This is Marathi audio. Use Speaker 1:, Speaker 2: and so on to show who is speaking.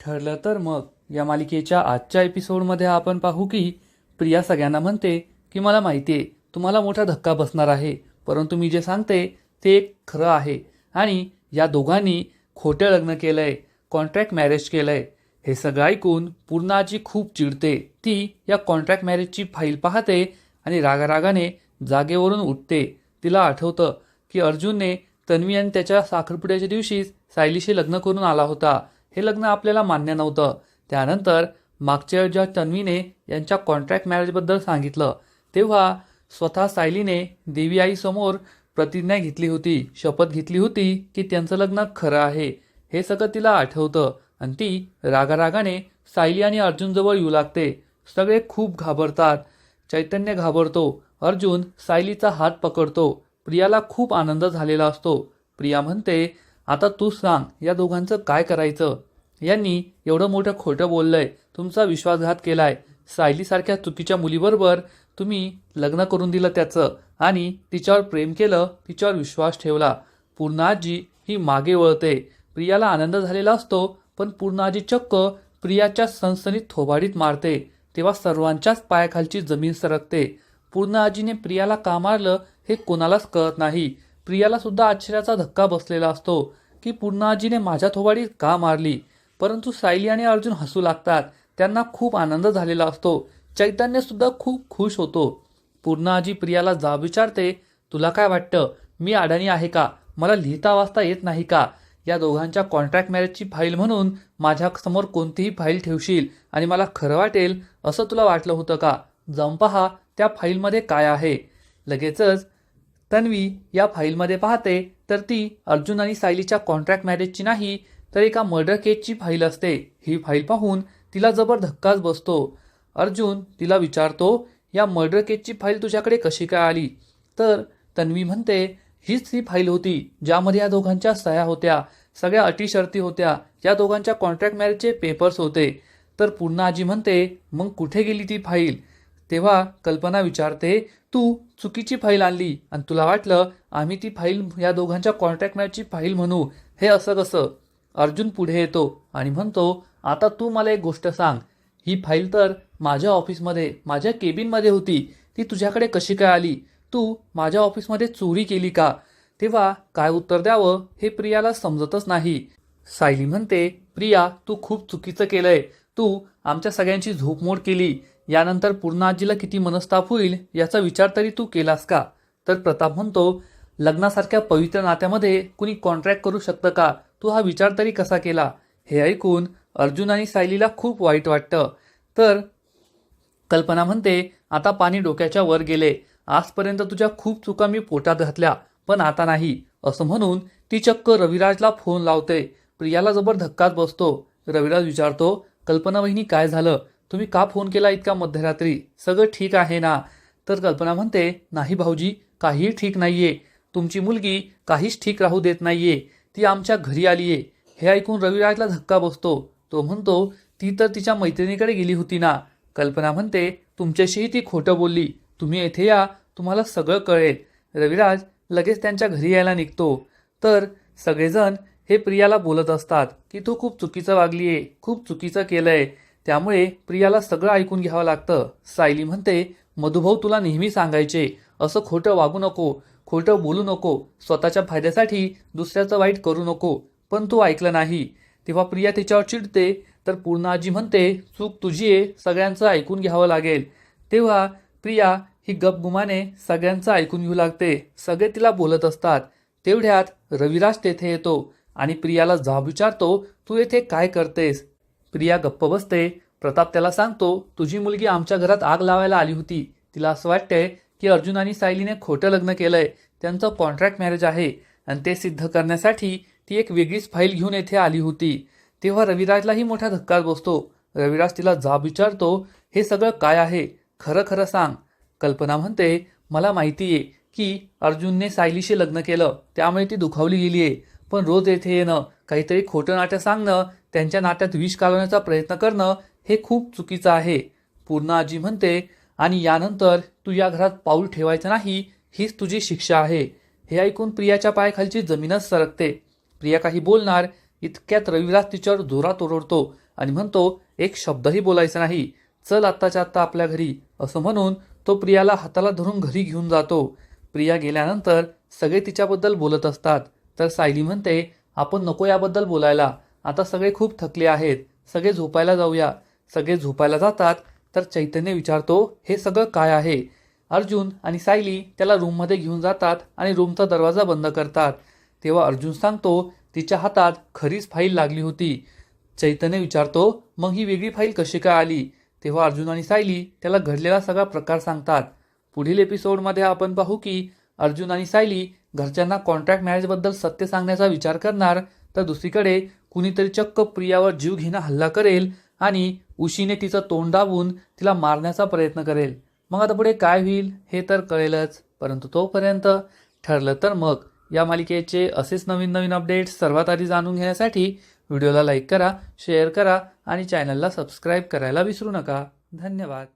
Speaker 1: ठरलं तर मग या मालिकेच्या आजच्या एपिसोडमध्ये आपण पाहू की प्रिया सगळ्यांना म्हणते की मला माहिती आहे तुम्हाला मोठा धक्का बसणार आहे परंतु मी जे सांगते ते एक खरं आहे आणि या दोघांनी खोटं लग्न केलं आहे कॉन्ट्रॅक्ट मॅरेज केलं आहे हे सगळं ऐकून पूर्णाजी खूप चिडते. ती या कॉन्ट्रॅक्ट मॅरेजची फाईल पाहते आणि रागारागाने जागेवरून उठते. तिला आठवतं की अर्जुनने तन्वी आणि त्याच्या साखरपुड्याच्या दिवशी सायलीशी लग्न करून आला होता. हे लग्न आपल्याला मान्य नव्हतं. त्यानंतर मागच्या ज्या जेव्हा तन्वीने यांच्या कॉन्ट्रॅक्ट मॅरेजबद्दल सांगितलं तेव्हा स्वतः सायलीने देवी आईसमोर प्रतिज्ञा घेतली होती शपथ घेतली होती की त्यांचं लग्न खरं आहे हे सगळं तिला आठवतं आणि ती रागारागाने सायली आणि अर्जुनजवळ येऊ लागते. सगळे खूप घाबरतात. चैतन्य घाबरतो. अर्जुन सायलीचा हात पकडतो. प्रियाला खूप आनंद झालेला असतो. प्रिया म्हणते आता तू सांग या दोघांचं काय करायचं? यांनी एवढं मोठं खोटं बोललंय तुमचा विश्वासघात केलाय. सायलीसारख्या चुकीच्या मुलीबरोबर तुम्ही लग्न करून दिलं त्याचं आणि तिच्यावर प्रेम केलं तिच्यावर विश्वास ठेवला. पूर्णाजी ही मागे वळते. प्रियाला आनंद झालेला असतो पण पूर्णाजी चक्क प्रियाच्या सनसनीत थोबाडीत मारते. तेव्हा सर्वांच्याच पायाखालची जमीन सरकते. पूर्ण आजीने प्रियाला का मारलं हे कोणालाच कळत नाही. प्रियाला सुद्धा आश्चर्याचा धक्का बसलेला असतो की पूर्ण आजीने माझ्या थोबाडीत का मारली? परंतु सायली आणि अर्जुन हसू लागतात. त्यांना खूप आनंद झालेला असतो. चैतन्य सुद्धा खूप खुश होतो. पूर्ण आजी प्रियाला जाब विचारते तुला काय वाटतं? मी अडाणी आहे का? मला लिहिता वाचता येत नाही का? या दोघांच्या कॉन्ट्रॅक्ट मॅरेजची फाईल म्हणून माझ्यासमोर कोणतीही फाईल ठेवशील आणि मला खरं वाटेल असं तुला वाटलं होतं का? जाऊन पहा त्या फाईलमध्ये काय आहे. लगेचच तन्वी या फाईलमध्ये पाहते तर ती अर्जुन आणि सायलीच्या कॉन्ट्रॅक्ट मॅरेजची नाही तर एका मर्डर केसची फाईल असते. ही फाईल पाहून तिला जबर धक्काच बसतो. अर्जुन तिला विचारतो या मर्डर केसची फाईल तुझ्याकडे कशी काय आली? तर तन्वी म्हणते हीच ती फाईल होती ज्यामध्ये या दोघांच्या सह्या होत्या. सगळ्या अटी शर्ती होत्या. या दोघांच्या कॉन्ट्रॅक्ट मॅरेजचे पेपर्स होते. तर पूर्ण आजी म्हणते मग कुठे गेली ती फाईल तेव्हा कल्पना विचारते तू चुकीची फाईल आणली आणि तुला वाटलं आम्ही ती फाईल या दोघांच्या कॉन्ट्रॅक्ट मॅरेजची फाईल म्हणू. हे असं कसं? अर्जुन पुढे येतो आणि म्हणतो आता तू मला एक गोष्ट सांग. ही फाईल तर माझ्या ऑफिसमध्ये माझ्या केबिनमध्ये होती. ती तुझ्याकडे कशी काय आली? तू माझ्या ऑफिसमध्ये चोरी केली का? तेव्हा काय उत्तर द्यावं हे प्रियाला समजतच नाही. सायली म्हणते प्रिया तू खूप चुकीचं केलंय. तू आमच्या सगळ्यांची झोपमोड केली. यानंतर पूर्ण आजीला किती मनस्ताप होईल याचा विचार तरी तू केलास का? तर प्रताप म्हणतो लग्नासारख्या पवित्र नात्यामध्ये कुणी कॉन्ट्रॅक्ट करू शकतं का? तू हा विचार तरी कसा केला? हे ऐकून अर्जुन आणि सायलीला खूप वाईट वाटतं. तर कल्पना म्हणते आता पाणी डोक्याच्या वर गेले. आजपर्यंत तुझ्या खूप चुका मी पोटात घातल्या पण आता नाही. असं म्हणून ती चक्क रविराजला फोन लावते. प्रियाला जबर धक्काच बसतो. रविराज विचारतो कल्पना वहिनी काय झालं? तुम्ही का फोन केला इतका मध्यरात्री? सगळं ठीक आहे ना? तर कल्पना म्हणते नाही भाऊजी काहीही ठीक नाहीये. तुमची मुलगी काहीच ठीक राहू देत नाहीये. ती आमच्या घरी आलीये हे ऐकून रविराजला धक्का बसतो. तो म्हणतो ती तर तिच्या मैत्रिणीकडे गेली होती ना. कल्पना म्हणते तुमच्याशीही ती खोटं बोलली. तुम्ही येथे या तुम्हाला सगळं कळेल. रविराज लगेच त्यांच्या घरी यायला निघतो. तर सगळेजण हे प्रियाला बोलत असतात की तू खूप चुकीचं वागलीये खूप चुकीचं केलंय. त्यामुळे प्रियाला सगळं ऐकून घ्यावं लागतं. सायली म्हणते मधुभाऊ तुला नेहमी सांगायचे असं खोटं वागू नको. खोटं बोलू नको स्वतःच्या फायद्यासाठी दुसऱ्याचं वाईट करू नको. पण तू ऐकलं नाही. तेव्हा प्रिया तिच्यावर चिडते तर पूर्ण आजी म्हणते चूक तुझी आहे सगळ्यांचं ऐकून घ्यावं लागेल. तेव्हा प्रिया ही गपगुमाने सगळ्यांचं ऐकून घेऊ लागते. सगळे तिला बोलत असतात. तेवढ्यात रविराज तेथे येतो आणि प्रियाला जाब विचारतो तू येथे काय करतेस? प्रिया गप्प बसते. प्रताप त्याला सांगतो तुझी मुलगी आमच्या घरात आग लावायला आली होती. तिला असं वाटतंय की अर्जुन आणि सायलीने खोटं लग्न केलंय त्यांचं कॉन्ट्रॅक्ट मॅरेज आहे आणि ते सिद्ध करण्यासाठी ती एक वेगळीच फाईल घेऊन येथे आली होती. तेव्हा रविराजलाही मोठा धक्का बसतो. रविराज तिला जाब विचारतो हे सगळं काय आहे? खरं खरं सांग. कल्पना म्हणते मला माहिती आहे की अर्जुनने सायलीशी लग्न केलं त्यामुळे ती दुखावली गेली आहे पण रोज येथे येणं काहीतरी खोटं नाट्य सांगणं त्यांच्या नात्यात विष कालवण्याचा प्रयत्न करणं हे खूप चुकीचं आहे. पूर्ण आजी म्हणते आणि यानंतर तू या घरात पाऊल ठेवायचं नाही हीच तुझी शिक्षा आहे. हे ऐकून प्रियाच्या पायाखालची जमीनच सरकते. प्रिया काही बोलणार इतक्यात रविराज तिच्यावर जोरात ओरडतो आणि म्हणतो एक शब्दही बोलायचा नाही. चल आत्ताच्या आत्ता आपल्या घरी असं म्हणून तो प्रियाला हाताला धरून घरी घेऊन जातो. प्रिया गेल्यानंतर सगळे तिच्याबद्दल बोलत असतात. तर सायली म्हणते आपण नको याबद्दल बोलायला. आता सगळे खूप थकले आहेत. सगळे झोपायला जाऊया. सगळे झोपायला जातात तर चैतन्य विचारतो हे सगळं काय आहे? अर्जुन आणि सायली त्याला रूममध्ये घेऊन जातात आणि रूमचा दरवाजा बंद करतात. तेव्हा अर्जुन सांगतो तिच्या हातात खरीच फाईल लागली होती. चैतन्य विचारतो मग ही वेगळी फाईल कशी काय आली? तेव्हा अर्जुन आणि सायली त्याला घडलेला सगळा प्रकार सांगतात. पुढील एपिसोडमध्ये आपण पाहू की अर्जुन आणि सायली घरच्यांना कॉन्ट्रॅक्ट मॅरेजबद्दल सत्य सांगण्याचा विचार करणार तर दुसरीकडे कुणीतरी चक्क प्रियावर जीव घेणं हल्ला करेल आणि उशीने तिचं तोंड दाबून तिला मारण्याचा प्रयत्न करेल. मग आता पुढे काय होईल हे तर कळेलच. परंतु तोपर्यंत ठरलं तर मग. या मालिकेचे असेच नवीन नवीन अपडेट्स सर्वात आधी जाणून घेण्यासाठी व्हिडिओला लाईक करा शेअर करा आणि चॅनलला सबस्क्राईब करायला विसरू नका. धन्यवाद.